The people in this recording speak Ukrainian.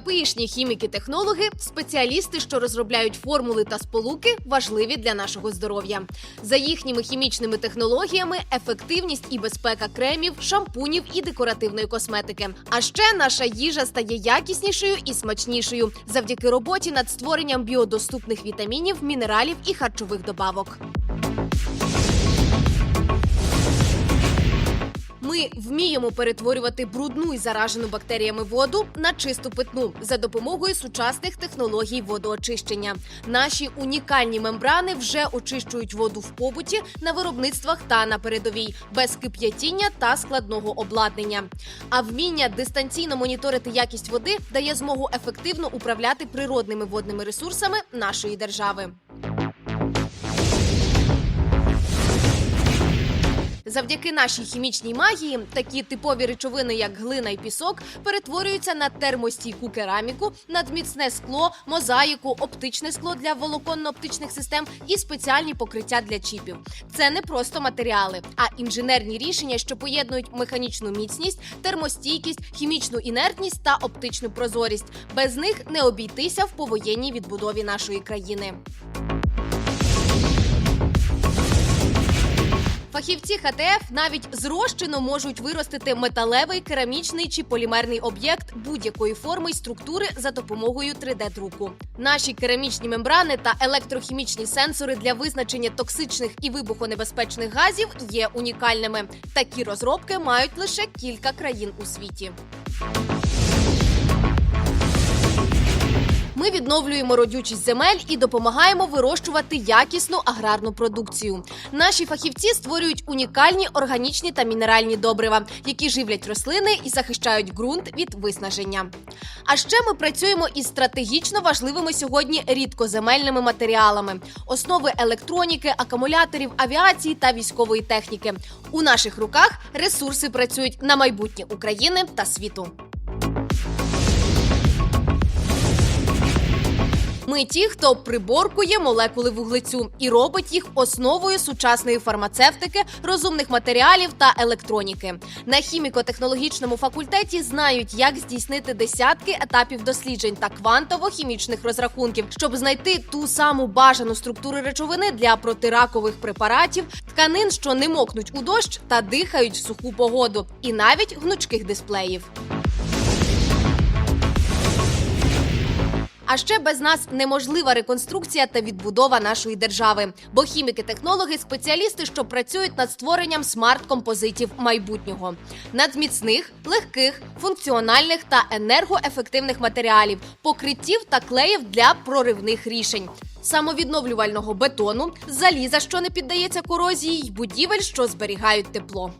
КПІшні хіміки-технологи спеціалісти, що розробляють формули та сполуки, важливі для нашого здоров'я. За їхніми хімічними технологіями, ефективність і безпека кремів, шампунів і декоративної косметики. А ще наша їжа стає якіснішою і смачнішою завдяки роботі над створенням біодоступних вітамінів, мінералів і харчових добавок. Вміємо перетворювати брудну і заражену бактеріями воду на чисту питну за допомогою сучасних технологій водоочищення. Наші унікальні мембрани вже очищують воду в побуті на виробництвах та на передовій без кип'ятіння та складного обладнання. А вміння дистанційно моніторити якість води дає змогу ефективно управляти природними водними ресурсами нашої держави. Завдяки нашій хімічній магії такі типові речовини, як глина і пісок, перетворюються на термостійку кераміку, надміцне скло, мозаїку, оптичне скло для волоконно-оптичних систем і спеціальні покриття для чіпів. Це не просто матеріали, а інженерні рішення, що поєднують механічну міцність, термостійкість, хімічну інертність та оптичну прозорість. Без них не обійтися в повоєнній відбудові нашої країни. Фахівці ХТФ навіть з можуть виростити металевий, керамічний чи полімерний об'єкт будь-якої форми й структури за допомогою 3D-друку. Наші керамічні мембрани та електрохімічні сенсори для визначення токсичних і вибухонебезпечних газів є унікальними. Такі розробки мають лише кілька країн у світі. Ми відновлюємо родючість земель і допомагаємо вирощувати якісну аграрну продукцію. Наші фахівці створюють унікальні органічні та мінеральні добрива, які живлять рослини і захищають ґрунт від виснаження. А ще ми працюємо із стратегічно важливими сьогодні рідкоземельними матеріалами, основи електроніки, акумуляторів, авіації та військової техніки. У наших руках ресурси працюють на майбутнє України та світу. Ми ті, хто приборкує молекули вуглецю і робить їх основою сучасної фармацевтики, розумних матеріалів та електроніки. На хіміко-технологічному факультеті знають, як здійснити десятки етапів досліджень та квантово-хімічних розрахунків, щоб знайти ту саму бажану структуру речовини для протиракових препаратів, тканин, що не мокнуть у дощ та дихають в суху погоду, і навіть гнучких дисплеїв. А ще без нас неможлива реконструкція та відбудова нашої держави. Бо хіміки-технологи спеціалісти, що працюють над створенням смарт-композитів майбутнього, надміцних, легких, функціональних та енергоефективних матеріалів, покриттів та клеїв для проривних рішень. Самовідновлювального бетону, заліза, що не піддається корозії, й будівель, що зберігають тепло.